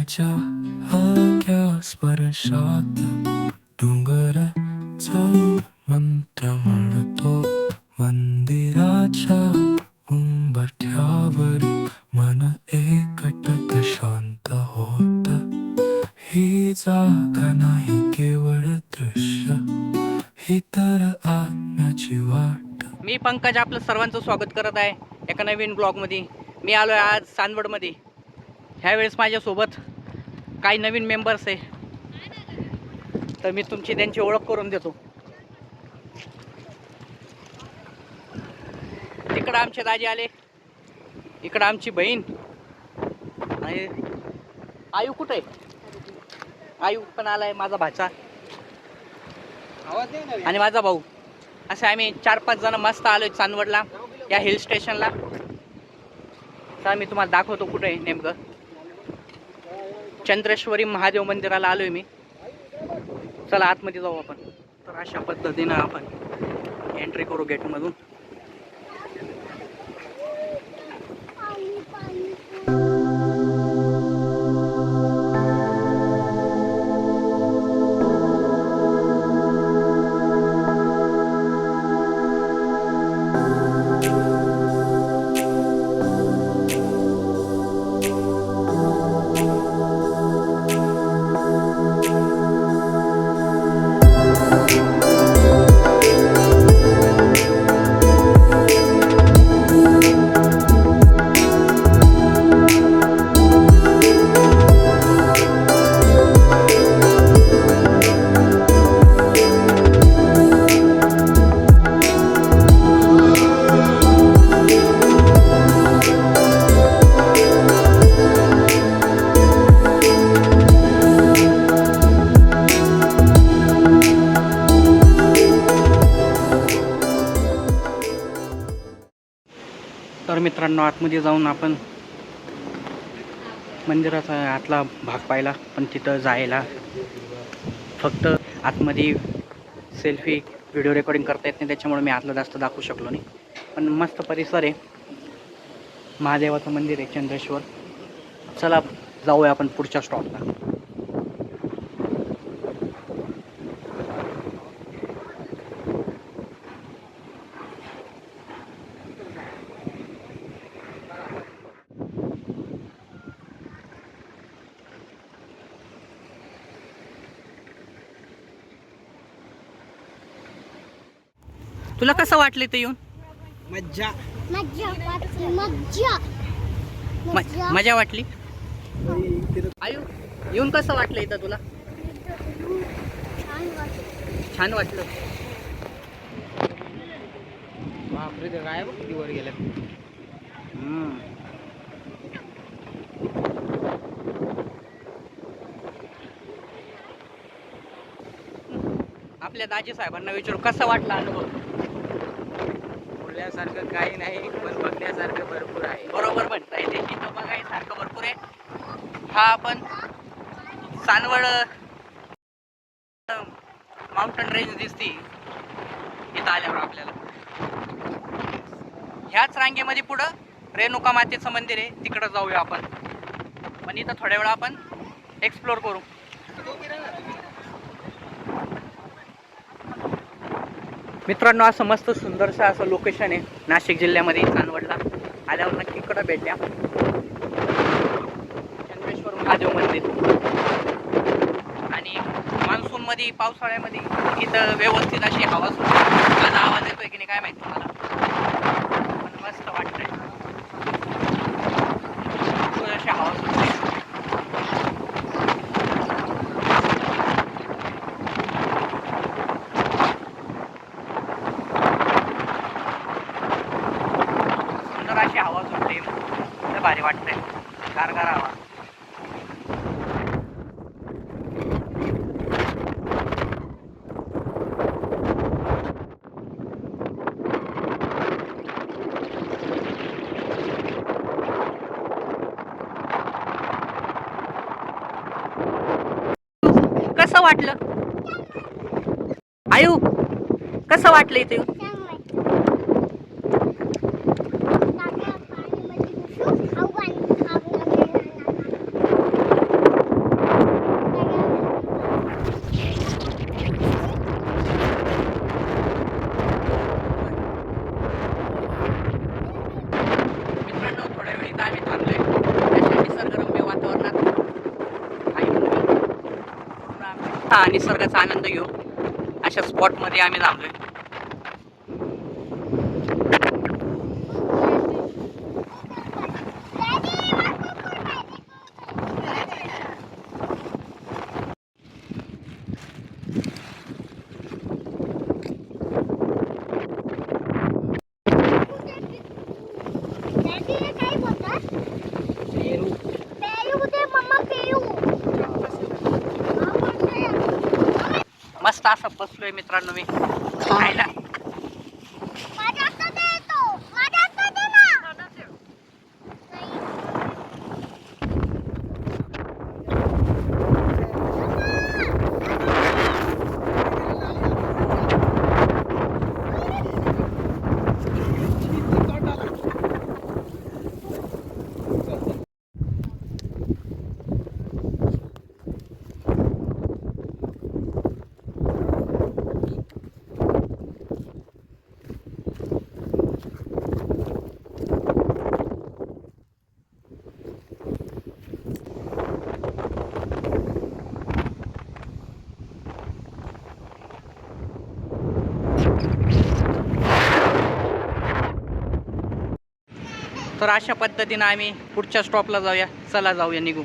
त्याच्या हलक्या स्पर्शात डोंगर मंत्र म्हणतो. मंदिराच्या उंबठ्यावर मन एकटत शांत होत. ही जागा नाही केवळ दृश्य ही तर आत्म्याची वाट. मी पंकज आपलं सर्वांचं स्वागत करत आहे एका नवीन ब्लॉगमध्ये मी आलो आहे आज चांदवडमध्ये ह्यावेळेस माझ्यासोबत काही नवीन मेंबर्स आहे. तर मी तुमची त्यांची ओळख करून देतो. तिकडं आमचे दाजी आले. इकडं आमची बहीण. आणि आयू कुठं आहे? आयू पण आलाय माझा भाचा. आणि माझा भाऊ. असे आम्ही चार पाच जण मस्त आलोय चांदवडला या हिल स्टेशनला तर मी तुम्हाला दाखवतो कुठे आहे नेमकं. चंद्रेश्वरी महादेव मंदिराला आलोय मी. चला आतमध्ये जाऊ आपण. तर अशा पद्धतीनं आपण एंट्री करू गेटमधून मित्रांनो आतमध्ये जाऊन आपण मंदिराचा आतला भाग पाहिला पण तिथं जायला फक्त आतमध्ये सेल्फी व्हिडिओ रेकॉर्डिंग करता येत नाही त्याच्यामुळे मी आतलं जास्त दाखवू शकलो नाही. पण मस्त परिसर आहे. महादेवाचं मंदिर आहे चंद्रेश्वर. चला जाऊया आपण पुढच्या स्टॉपला तुला कसं वाटलं इथं येऊन? मज्जा. मज्जा वाटली मज्जा. म- मजा वाटली? आयु येऊन कसं वाटलं इथं तुला? छान वाटलं. छान वाटलं बापरे ते काय बघ किती वर गेलं. हम्म. आपल्या दाजी साहेबांना विचारू कसा वाटला अनुभव? बघण्यासारखं काही नाही पण बघण्यासारखं भरपूर आहे. बरोबर म्हणताय ते इथं बघायसारखं भरपूर आहे. हा आपण सानवड माउंटन रेंज दिसती. इथं आल्यावर आपल्याला. ह्याच रांगेमध्ये पुढं रेणुका मातेचं मंदिर आहे. तिकडं जाऊया आपण. पण इथं थोड्या वेळा आपण एक्सप्लोर करू. मित्रांनो असं मस्त सुंदरसं असं लोकेशन आहे. नाशिक जिल्ह्यामध्ये चांदवडला. आल्यावर नक्की इकडं भेट द्या. चंद्रेश्वर महादेव मंदिर. आणि मान्सूनमध्ये पावसाळ्यामध्ये इथं व्यवस्थित अशी हवा सुद्धा माझा आवाज येतोय की नाही काय माहिती तुम्हाला पण मस्त वाटतंय भरपूर अशी हवा सुटते सुंदर अशी हवा सुटते लय भारी वाटते गारगार हवा कसं वाटलं? आयु कसं वाटलं इथे येऊन? छान वाटलं टाका पाण्यामध्ये घुसून खाऊ आणि खाऊ लागले हा निसर्गाचा आनंद घेऊ. अशा स्पॉटमध्ये आम्ही थांबलोय. काय मस्त असं बसलोय मित्रांनो मी. खायला. तर अशा पद्धतीनं आम्ही पुढच्या स्टॉपला जाऊया. चला जाऊया निघू.